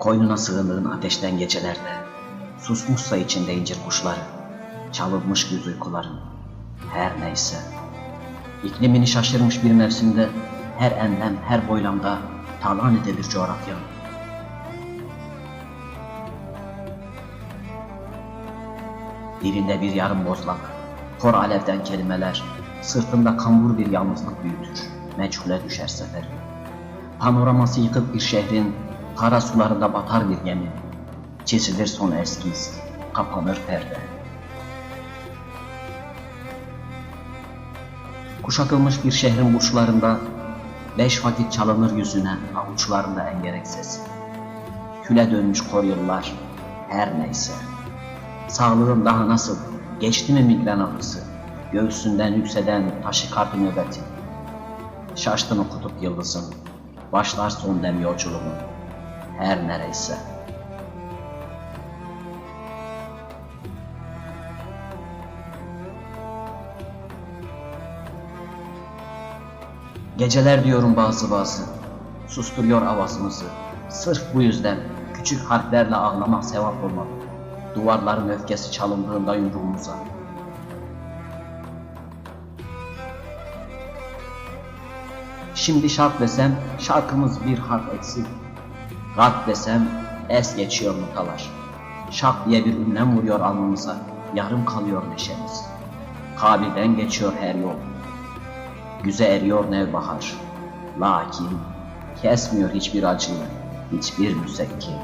Koynuna sığındığın ateşten gecelerde, susmuşsa içinde incir kuşları, çalınmış güz uykuların, her neyse. İklimini şaşırmış bir mevsimde, her enlem, her boylamda talan edilir coğrafya. Dilinde bir yarım bozlak, kor alevden kelimeler, sırtında kambur bir yalnızlık büyütür, meçhule düşer sefer. Panoraması yıkık bir şehrin, kara sularında batar bir gemi. Çizilir son eskiz, kapanır perde. Kuşatılmış bir şehrin burçlarında, beş vakit çalınır yüzüne avuçlarında engerek sesi. Küle dönmüş kor her neyse. Sağlığın daha nasıl, geçti mi migren ağrısı, göğsünden yükselen taşı kartı nöbeti. Şaştı mı kutup yıldızın, başlar son dem yolculuğun, her nereyse. Geceler diyorum bazı bazı, susturuyor avazımızı. Sırf bu yüzden küçük harflerle ağlamak sevap olmalı. Duvarların öfkesi çalındığında yumruğumuza. Şimdi şark desem şarkımız bir harf eksik. Rat desem es geçiyor notalar. Şak diye bir ünlem vuruyor alnımıza. Yarım kalıyor neşemiz. Kabilden geçiyor her yol. Güze eriyor nevbahar. Lakin kesmiyor hiçbir acıyı, hiçbir müsekkin.